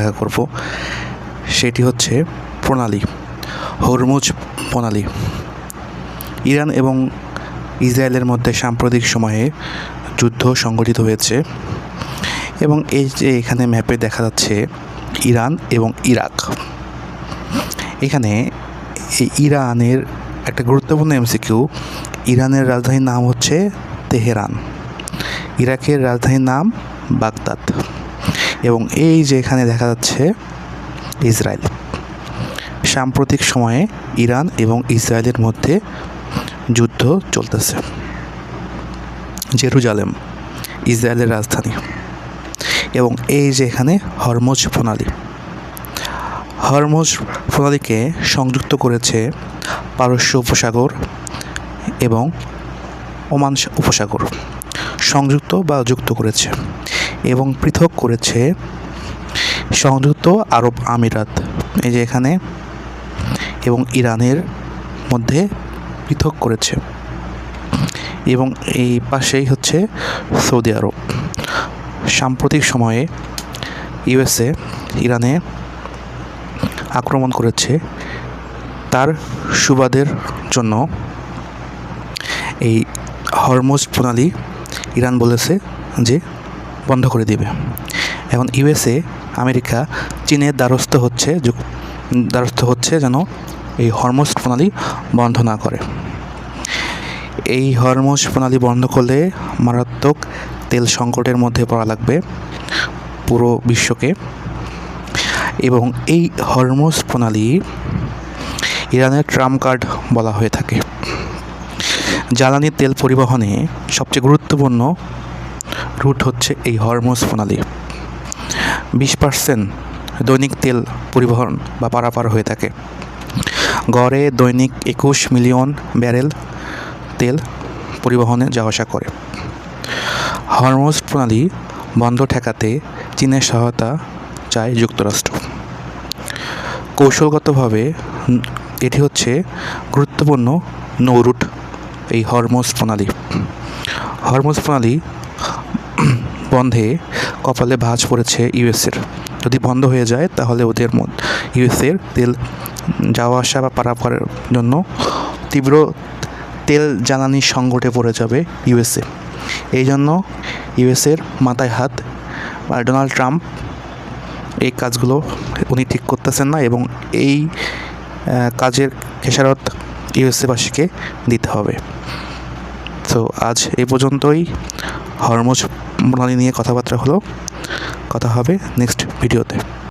ব্যাখ্যা করব। সেটি হচ্ছে প্রণালী, হরমুজ প্রণালী। ইরান এবং ইসরায়েলের মধ্যে সাম্প্রতিক সময়ে যুদ্ধ সংঘটিত হয়েছে এবং এই যে এখানে ম্যাপে দেখা যাচ্ছে ইরান এবং ইরাক। এখানে এই ইরানের একটা গুরুত্বপূর্ণ এমসিকিউ, ইরানের রাজধানীর নাম হচ্ছে তেহরান। ইরাকের রাজধানীর নাম বাগদাদ। এবং এই যে এখানে দেখা যাচ্ছে ইসরায়েল। সাম্প্রতিক সময়ে ইরান এবং ইসরায়েলের মধ্যে যুদ্ধ চলতেছে। জেরুজালেম, ইসরায়েলের রাজধানী। এবং এই যে এখানে হরমোজ প্রণালী। হরমোজ প্রণালীকে সংযুক্ত করেছে পারস্য উপসাগর এবং ওমান উপসাগর। সংযুক্ত বা যুক্ত করেছে। এবং পৃথক করেছে। সংযুক্ত আরব আমিরাত, এই যে এখানে, এবং ইরানের মধ্যে পৃথক করেছে। এবং এই পাশেই হচ্ছে সৌদি আরব। সাম্প্রতিক সময়ে ইউএসএ ইরানে আক্রমণ করেছে। তার সুবাদের জন্য এই হরমোজ প্রণালী ইরান বলেছে যে বন্ধ করে দিবে। এখন ইউএসএ, আমেরিকা চীনের দ্বারস্থ হচ্ছে দ্বারস্থ হচ্ছে যেন এই হরমোজ প্রণালী বন্ধ না করে। এই হরমোজ প্রণালী বন্ধ করলে মারাত্মক তেল সংকটের মধ্যে পড়া লাগবে পুরো বিশ্বকে। এবং এই হরমোজ প্রণালী ইরানের ট্রাম কার্ড বলা হয়ে থাকে। জ্বালানি তেল পরিবহনে সবচেয়ে গুরুত্বপূর্ণ রুট হচ্ছে এই হরমোজ প্রণালী। বিশ পার্সেন্ট দৈনিক তেল পরিবহন বা পারাপার হয়ে থাকে। গড়ে দৈনিক একুশ মিলিয়ন ব্যারেল তেল পরিবহনে যাওয়া আসা করে। হরমোজ প্রণালী বন্ধ ঠেকাতে চীনের সহায়তা চায় যুক্তরাষ্ট্র। কৌশলগতভাবে এটি হচ্ছে গুরুত্বপূর্ণ নৌরুট এই হরমোজ প্রণালী। হরমোজ প্রণালী বন্ধে কপালে ভাঁজ পড়েছে ইউএসের যদি বন্ধ হয়ে যায়, তাহলে ওদের ইউএসের তেল যাওয়া আসা বা পারাপারের জন্য তীব্র তেল জ্বালানি সংকটে পড়ে যাবে ইউএসএ। এই জন্য ইউএসের মাথায় হাত, আর ডোনাল্ড ট্রাম্প এই কাজগুলো উনি ঠিক করতেছেন না এবং এই কাজের খেসারত ইউএসএবাসীকে দিতে হবে। তো আজ এ পর্যন্তই। হরমোজ প্রণালী নিয়ে কথাবার্তা হলো। কথা হবে নেক্সট ভিডিওতে।